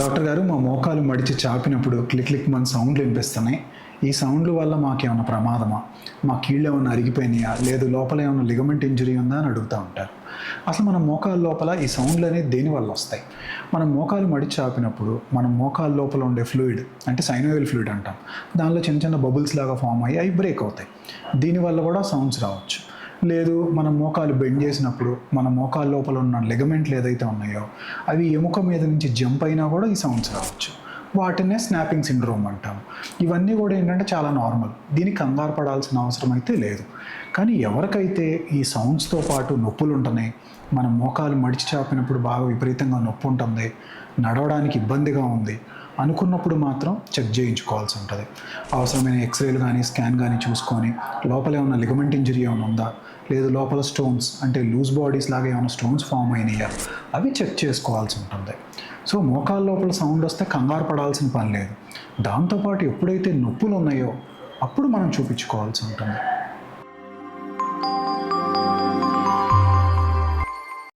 Doctor గారు మా మోకాలు మడిచి చాపినప్పుడు క్లిక్ క్లిక్ మన సౌండ్లు వినిపిస్తున్నాయి. ఈ సౌండ్ల వల్ల మాకేమైనా ప్రమాదమా? మా కీళ్ళు ఏమైనా అరిగిపోయినాయా? లేదు లోపల ఏమైనా లిగమెంట్ ఇంజరీ ఉందా అని అడుగుతూ ఉంటారు. అసలు మన మోకాలు లోపల ఈ సౌండ్లు అనేది దేని వల్ల వస్తాయి? మనం మోకాలు మడిచి చాపినప్పుడు మన మోకాలు లోపల ఉండే ఫ్లూయిడ్ అంటే సైనోయల్ ఫ్లూయిడ్ అంటాం. దానిలో చిన్న చిన్న బబుల్స్ లాగా ఫామ్ అయ్యి అవి బ్రేక్ అవుతాయి. దీనివల్ల కూడా సౌండ్స్ రావచ్చు. లేదు మన మోకాలు బెండ్ చేసినప్పుడు మన మోకాలు లోపల ఉన్న లెగమెంట్లు ఏదైతే ఉన్నాయో అవి ఎముక మీద నుంచి జంప్ అయినా కూడా ఈ సౌండ్స్ రావచ్చు. వాటినే స్నాపింగ్ సిండ్రోమ్ అంటాం. ఇవన్నీ కూడా ఏంటంటే చాలా నార్మల్. దీనికి కంగారు పడాల్సిన అవసరం అయితే లేదు. కానీ ఎవరికైతే ఈ సౌండ్స్తో పాటు నొప్పులు ఉంటున్నాయి మన మోకాలు మడిచి చాపినప్పుడు బాగా విపరీతంగా నొప్పి ఉంటుంది నడవడానికి ఇబ్బందిగా ఉంది అనుకున్నప్పుడు మాత్రం చెక్ చేయించుకోవాల్సి ఉంటుంది. అవసరమైన ఎక్స్రేలు కానీ స్కాన్ కానీ చూసుకొని లోపల ఏమైనా లిగమెంట్ ఇంజరీ ఏమైనా ఉందా? లేదు లోపల స్టోన్స్ అంటే లూజ్ బాడీస్ లాగా ఏమైనా స్టోన్స్ ఫామ్ అయినాయా? అవి చెక్ చేసుకోవాల్సి ఉంటుంది. సో మోకాల లోపల సౌండ్ వస్తే కంగారు పడాల్సిన పని లేదు. దాంతోపాటు ఎప్పుడైతే నొప్పులు ఉన్నాయో అప్పుడు మనం చూపించుకోవాల్సి ఉంటుంది.